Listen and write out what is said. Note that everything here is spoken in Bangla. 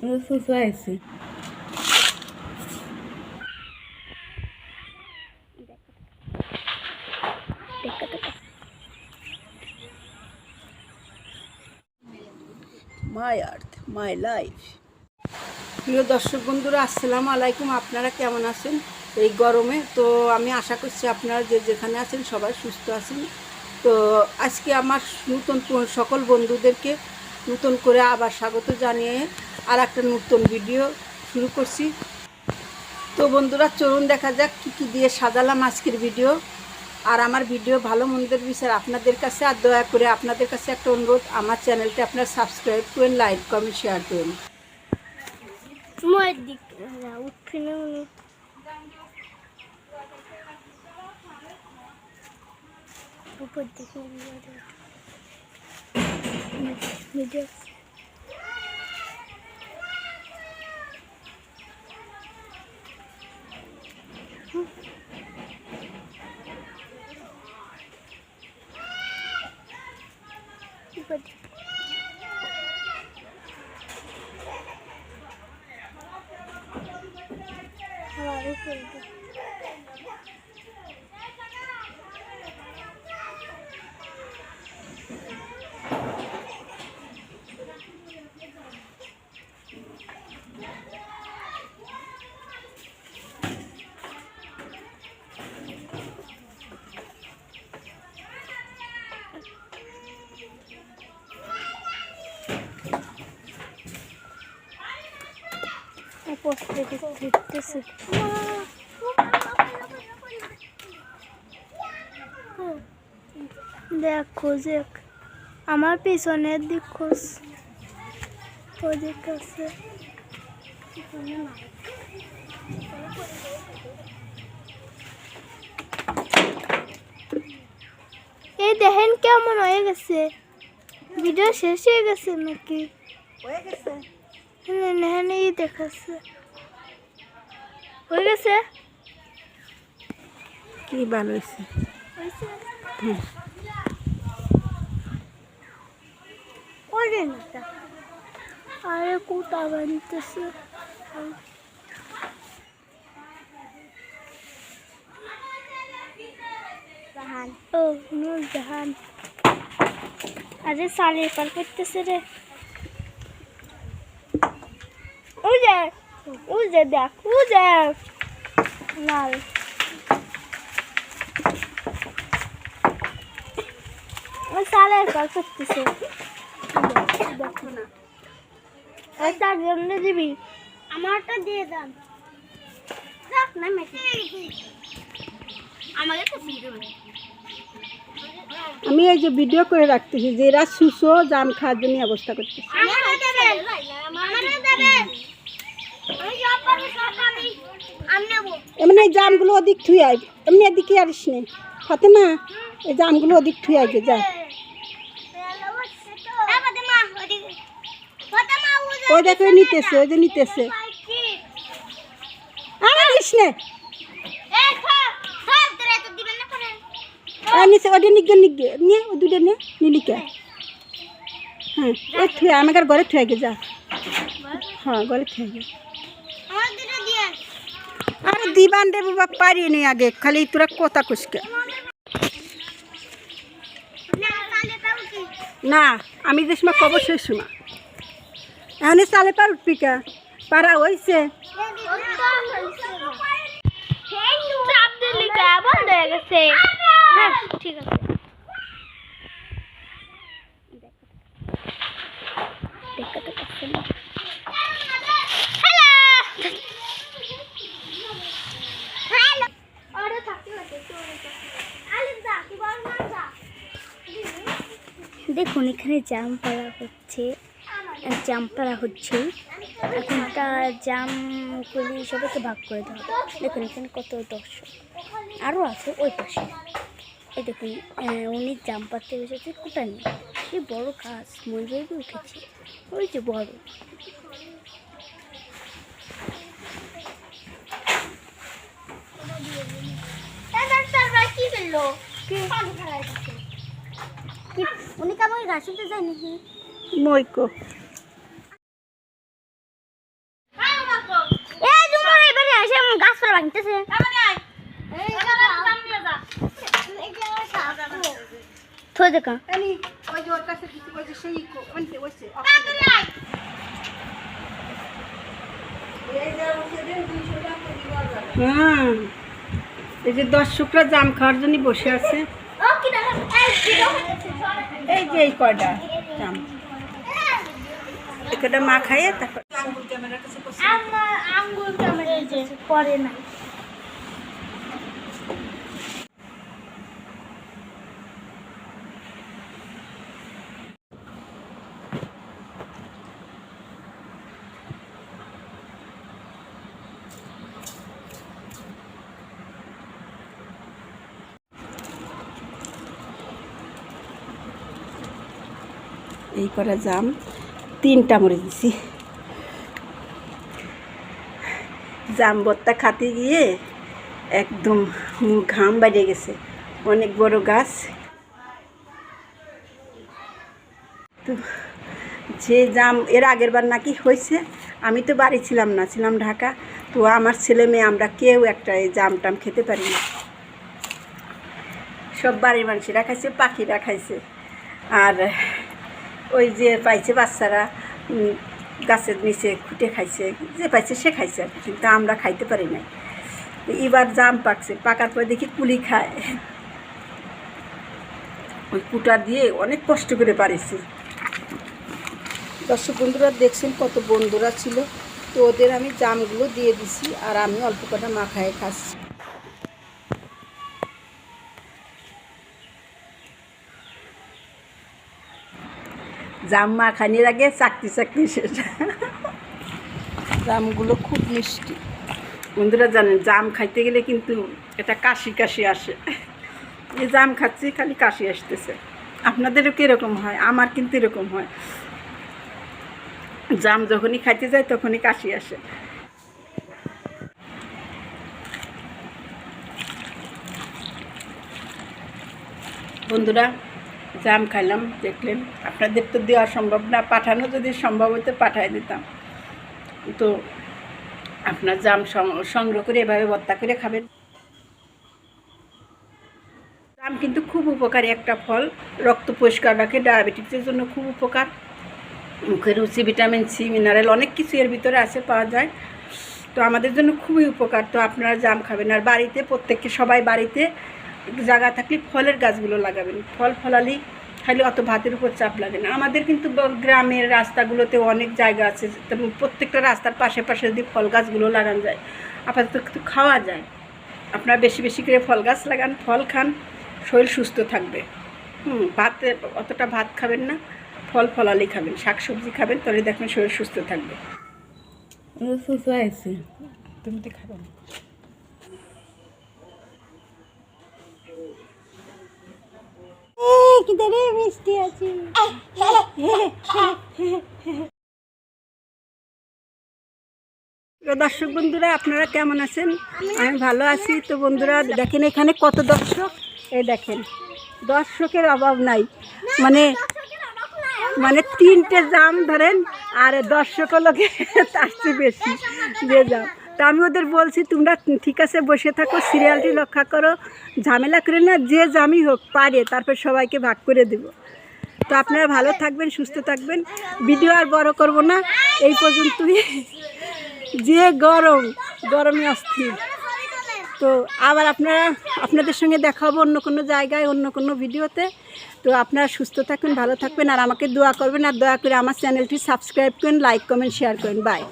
সুসু আইছে মাই আর্থ মাই লাইফ প্রিয় দর্শক বন্ধুরা, আসসালামু আলাইকুম। আপনারা কেমন আছেন? এই গরমে। তো আমি আশা করছি আপনারা যে যেখানে আছেন সবাই সুস্থ আছেন। তো আজকে আমার নতুন সকল বন্ধুদেরকে নতুন করে আবার স্বাগত জানিয়ে আর একটা নতুন ভিডিও শুরু করছি। তো বন্ধুরা, চলুন দেখা যাক কী কী দিয়ে সাজালাম আজকের ভিডিও। আর আমার ভিডিও ভালো মন্দের বিচার আপনাদের কাছে, আর দয়া করে আপনাদের কাছে একটা অনুরোধ, আমার চ্যানেলটা আপনারা সাবস্ক্রাইব করেন, লাইক, কমেন্ট, শেয়ার করেন। মনে উপর দিকে ভিডিও উপর দিকে আমার দিকে পোস্টে দেখ খোঁজ দেখ আমার পিছনের দিক খোঁজ। ওদিক আছে। এই দেখেন কেমন হয়ে গেছে। ভিডিও শেষ হয়ে গেছে নাকি? হয়ে গেছে। হ্যাঁ হ্যাঁ এই দেখাচ্ছে হয়ে গেছে কি ভালো হয়েছে করে না তা আরে কোথা বানতেছে ও নুর জাহান আরে সালের পার করতেছে রে ও যে দেখ যে লাল। সালের পার করতেছে দেখো না তার জন্য দিবি। আমারটা দিয়ে দেন রাখ না মেটে আমাকে তো ভিডিও আমি এই যে ভিডিও করে রাখতেছি যে এরা সুসো জাম খাওয়ার জন্য অবস্থা করতেছে। এমনি এই জামগুলো ওদিক থুই আই এমনি এদিকে আরিস নে। ফাতেমা এই জামগুলো ওদিক থুই আইবে যা ওই দেখো নিতেছে ওই যে নিতেছে। আরিস নে। নিচে ওটা নিগে নিগে। নিয়ে দুটো নে নিলিকে। হ্যাঁ ওই থুয়ে আমাকে ঘরে থুয়ে গে যা। হ্যাঁ ঘরে থুয়ে গে আর দিবান রে বাবা পারি নি আগে খালি তোরা কথা কুসকে না আমি যে সময় কব সেই শোনা এখানে চালে পার উঠবি কা? পারা হয়েছে বন্ধ হয়ে গেছে। হ্যাঁ ঠিক আছে দেখাতে পারছি না দেখুন এখানে জাম পাড়া হচ্ছে জাম পাড়া হচ্ছে এখন তার জামগুলি সবাইকে ভাগ করে দেওয়া হবে। দেখুন এখানে কত দর্শক। আরও আছে ওই পাশে। এই দেখুন উনি জাম পাড়তে বসেছে কোথায় নেই? সে বড় গাছ মই বেবি উঠেছে। ওই যে বড়। কি উনি কেমন গান শুনতে চায় নাকি? মইকো গাছপালা হুম। এই যে দর্শকরা জাম খাওয়ার জন্য বসে আছে। এই যে এই কয়টা? একটা মা খাইয়ে তারপর আঙ্গুল আঙ্গুল পরে নাই এই করা জাম, তিনটা মরে দিছি। জাম বত্তা খাতে গিয়ে একদম ঘাম বাইরে গেছে। অনেক বড় গাছ। তো যে জাম এর আগের বার নাকি হয়েছে, আমি তো বাড়ি ছিলাম না, ছিলাম ঢাকা। তো আমার ছেলে মেয়ে, আমরা কেউ একটা এই জাম টাম খেতে পারি না। সব বাড়ির মানুষেরা খাইছে, পাখিরা খাইছে। আর ওই যে পাইছে বাচ্চারা গাছের নিচে খুঁটে খাইছে, যে পাইছে সে খাইছে আর কিন্তু আমরা খাইতে পারি নাই। এবার জাম পাকছে, পাকার পরে দেখি কুলি খায়। ওই কুটা দিয়ে অনেক কষ্ট করে পারিছি। দর্শক বন্ধুরা, দেখছেন কত বন্ধুরা ছিল? তো ওদের আমি জামগুলো দিয়ে দিছি আর আমি অল্প কটা মাখায় খাচ্ছি। জাম মাখানির আগে চাকরি চাকরি শেষ। জামগুলো খুব মিষ্টি। বন্ধুরা জানেন জাম খাইতে গেলে কিন্তু এটা কাশি কাশি আসে। এই জাম খাচ্ছি খালি কাশি আসতেছে। আপনাদেরও কীরকম হয়? আমার কিন্তু এরকম হয়। জাম যখনই খাইতে যায় তখনই কাশি আসে। বন্ধুরা জাম খাইলাম, দেখলেন। আপনাদের তো দেওয়া সম্ভব না, পাঠানো যদি সম্ভব হতো পাঠাই দিতাম। তো আপনার জাম সংগ্রহ করে এভাবে ভর্তা করে খাবেন। জাম কিন্তু খুব উপকারী একটা ফল। রক্ত পরিষ্কার রাখে, ডায়াবেটিসের জন্য খুব উপকার। মুখের রুচি, ভিটামিন সি মিনারেল অনেক কিছু এর ভিতরে আছে, পাওয়া যায়। তো আমাদের জন্য খুবই উপকার। তো আপনারা জাম খাবেন। আর বাড়িতে, প্রত্যেককে, সবাই বাড়িতে জায়গা থাকলে ফলের গাছগুলো লাগাবেন। ফল ফলালি খালি অত ভাতের উপর চাপ লাগে না। আমাদের কিন্তু গ্রামের রাস্তাগুলোতে অনেক জায়গা আছে তেমন প্রত্যেকটা রাস্তার পাশে পাশে যদি ফল গাছগুলো লাগানো যায় আপাতত কিন্তু খাওয়া যায়। আপনারা বেশি বেশি করে ফল গাছ লাগান ফল খান শরীর সুস্থ থাকবে। হুম ভাতে অতটা ভাত খাবেন না ফল ফলালি খাবেন। শাক সবজি খাবেন তাহলে দেখবেন শরীর সুস্থ থাকবে। সুস্থ আছে। তুমি তো খাবে কিদারে মিষ্টি আছে। দর্শক বন্ধুরা, আপনারা কেমন আছেন? আমি ভালো আছি। তো বন্ধুরা, দেখেন এখানে কত দর্শক? এই দেখেন, দর্শকের অভাব নাই। মানে মানে তিনটে জাম ধরেন, আর দর্শক লোকে তার চেয়ে বেশি। যে জাম তা আমি ওদের বলছি, তোমরা ঠিক আছে, বসে থাকো, সিরিয়ালটি রক্ষা করো, ঝামেলা করে না যে জামই হোক, পারে, তারপর সবাইকে ভাগ করে দেব। তো আপনারা ভালো থাকবেন, সুস্থ থাকবেন। ভিডিও আর বড় করব না, এই পর্যন্তই। যে গরম, গরমে অস্থির। তো আবার আপনারা, আপনাদের সঙ্গে দেখা হবে অন্য কোনো জায়গায়, অন্য কোনো ভিডিওতে। তো আপনারা সুস্থ থাকবেন ভালো থাকবেন, আর আমাকে দোয়া করবেন, আর দয়া করে আমার চ্যানেলটি সাবস্ক্রাইব করেন, লাইক, কমেন্ট, শেয়ার করেন। বাই।